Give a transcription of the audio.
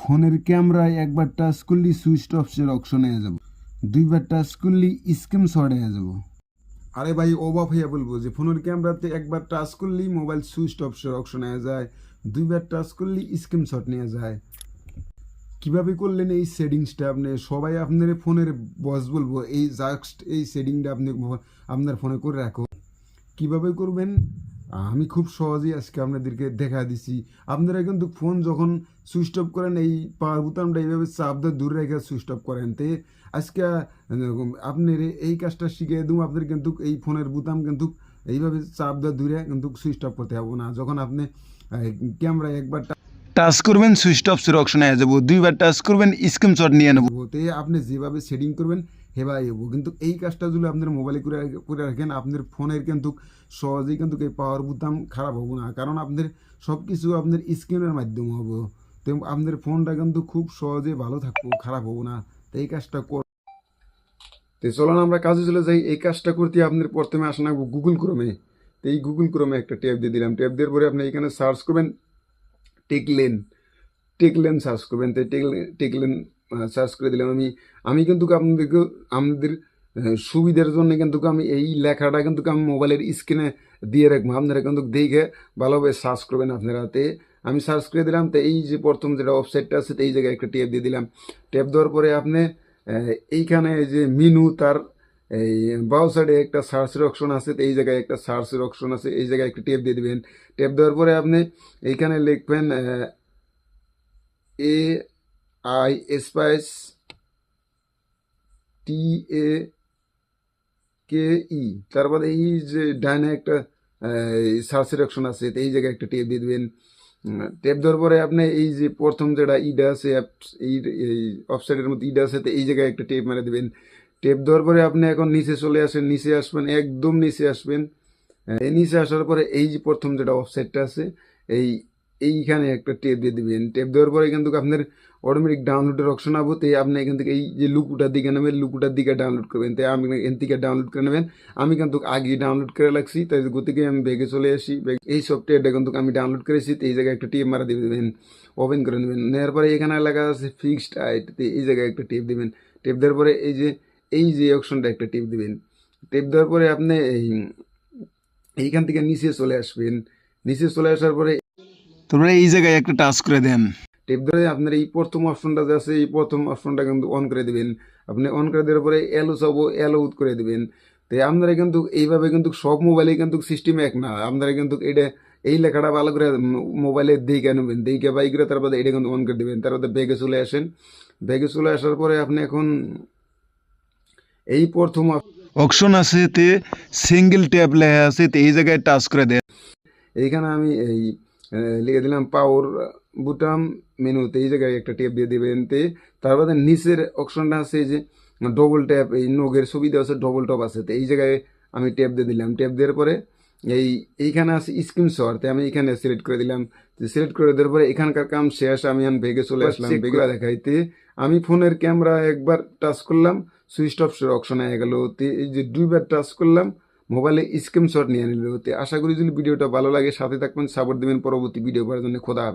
ফোনের ক্যামেরায় একবার টাচ করলেই সুইচ অফসের অপশন হয়ে যাব। দুইবার টাচ করলেই স্ক্রিন শট হয়ে যাব। আরে ভাই, অবাক হইয়া বলব যে ফোনের ক্যামেরাতে একবার টাচ করলেই মোবাইল সুইচ অফসের অপশন হয়ে যায়, দুইবার টাচ করলেই স্ক্রিন শট নিয়ে যায়। কীভাবে করলেন এই সেটিংসটা আপনি? সবাই আপনার ফোনের বস বলব, এই জাস্ট এই সেটিংটা আপনি আপনার ফোনে করে রাখো। কীভাবে করবেন? আমি খুব সহজেই আজকে আপনাদেরকে দেখা দিছি। আপনারা কিন্তু ফোন যখন সুইচ অফ করেন, এই পাওয়ার বোতামটা এইভাবে চাপ দিয়ে দূরে রেখে সুইচ অফ করেন। তে আজকে আপনার এই কাজটা শিখে দেব, আপনার কিন্তু এই ফোনের বোতাম কিন্তু এইভাবে চাপ দিয়ে দূরে কিন্তু সুইচ অফ করতে হবে না। যখন আপনি ক্যামেরা একবার টাচ করবেন, সুইচ অফ সের অপশনে হয়ে যাব। দুইবার টাচ করবেন স্ক্রিনশট নিয়ে নেব। তে আপনি যেভাবে সেটিং করবেন হেভাবে হব। কিন্তু এই কাজটা যদি আপনার মোবাইলে করে করে রাখেন, আপনার ফোনের কিন্তু সহজেই কিন্তু এই পাওয়ার বোতাম খারাপ হব না। কারণ আপনার সব কিছু আপনার স্ক্রিনের মাধ্যমে হব। তো আপনার ফোনটা কিন্তু খুব সহজে ভালো থাকব, খারাপ হব না। তো এই কাজটা কর তো চলুন আমরা কাজে চলে যাই। এই কাজটা করতে আপনার প্রথমে আসেন গুগল ক্রমে তো এই গুগল ক্রমে একটা ট্যাব দিয়ে দিলাম। ট্যাব দেওয়ার পরে আপনি এখানে সার্চ করবেন। টেকলেন টেকলেন সার্চ করবেন। তো টেকলেন সার্চ করে দিলাম আমি। আমি কিন্তু আপনাদেরকে আমাদের সুবিধার জন্য কিন্তু আমি এই লেখাটা কিন্তু আমি মোবাইলের স্ক্রিনে দিয়ে রাখব। আপনারা কিন্তু দেখে ভালোভাবে সার্চ করবেন আপনারা। তে আমি সার্চ করে দিলাম। তো এই যে প্রথম যেটা ওয়েবসাইটটা আছে এই জায়গায় একটা ট্যাব দিয়ে দিলাম। ট্যাব দেওয়ার পরে আপনি এইখানে যে মিনু তার এই বাউ সাইডে একটা সার্চের অপশন আছে, এই জায়গায় একটা সার্চের অপশন আছে, এই জায়গায় একটা টেপ দিয়ে দিবেন। টেপ দেওয়ার পরে আপনি এইখানে লিখবেন, এ, আই, স্পাইস, টি, এ, কে, ই। তারপরে এই যে ডাইনে একটা সার্চের অপশন আছে, এই জায়গায় একটা টেপ দিয়ে দেবেন। টেপ দেওয়ার পরে আপনি এই যে প্রথম যেটা ইডা আছে, এই ওয়েবসাইটের মধ্যে ইডা আছে, এই জায়গায় একটা টেপ মেরে দেবেন। টেপ দেওয়ার পরে আপনি এখন নিচে চলে আসেন নিচে আসবেন একদম নিচে আসবেন। আহ, এই নিচে আসার পরে এই যে প্রথম যেটা ওয়েবসাইটটা আছে এই এইখানে একটা টেপ দিয়ে দিবেন। টেপ দেওয়ার পরে কিন্তু আপনার অটোমেটিক ডাউনলোডের অপশন আবো তো আপনি এখান থেকে এই যে লুকুটার দিকে নেবেন লুকুটার দিকে ডাউনলোড করবেন। তাই আমি এখান থেকে ডাউনলোড করে নেবেন। আমি কিন্তু আগে ডাউনলোড করে লাগছি তাই গতিকে আমি ব্যাগে চলে আসি। এই সফটওয়্যারটা কিন্তু আমি ডাউনলোড করেছি তো এই জায়গায় একটা টেপ মারা দিয়ে দেবেন। ওপেন করে নেবেন। নেওয়ার পরে এখানে লেখা আছে ফিক্সড আইট এই জায়গায় একটা টেপ দেবেন। টেপ দেওয়ার পরে এই যে এই যে অপশনটা একটা টিপ দিবেন। টিপ দেওয়ার পরে আপনি এই এইখান থেকে নিচে চলে আসবেন। নিচে চলে আসার পরে তারপরে এই জায়গায় একটা টাচ করে দেন। টেপ ধরে আপনার এই প্রথম অপশনটা যে আছে এই প্রথম অপশনটা কিন্তু অন করে দিবেন। আপনি অন করে দেওয়ার পরে এলো সব এলো উত করে দিবেন। তো আপনারা কিন্তু এইভাবে কিন্তু সব মোবাইলে কিন্তু সিস্টেম এক না। আপনারা কিন্তু এটা এই লেখাটা ভালো করে মোবাইলে দেখে নেবেন। দেখে বাই করে তারপরে এটা কিন্তু অন করে দেবেন। তারপরে ব্যাগে চলে আসেন। ব্যাগে চলে আসার পরে আপনি এখন এই প্রথম অপশন আছে তে সিঙ্গেল ট্যাব লেখা আছে তে এই জায়গায় টাচ করে দেয় এইখানে আমি এই লিখে দিলাম পাওয়ার বুটাম মেনুতে এই জায়গায় একটা টেপ দিয়ে দেবেন তে। তারপরে নিচের অপশনটা আছে যে ডবল ট্যাপ এই নোগের সুবিধা আছে ডবল টপ আছে তো এই জায়গায় আমি ট্যাপ দিয়ে দিলাম। ট্যাপ দেওয়ার পরে এই এইখানে আছে স্ক্রিন আমি এখানে সিলেক্ট করে দিলাম। সিলেক্ট করে দেওয়ার পরে এখানকার কাম শেষ আমি এখন বেগে চলে আসলাম বেগুলা দেখাইতে। আমি ফোনের ক্যামেরা একবার টাচ করলাম সুইচ অফ অপশন হয়ে গেল। তে এই যে দুইবার টাচ করলাম মোবাইলে স্ক্রিনশট নিয়ে নিল। তে আশা করি যদি ভিডিওটা ভালো লাগে সাথে থাকবেন সাপোর্ট দেবেন পরবর্তী ভিডিও করার জন্য খোদা হবে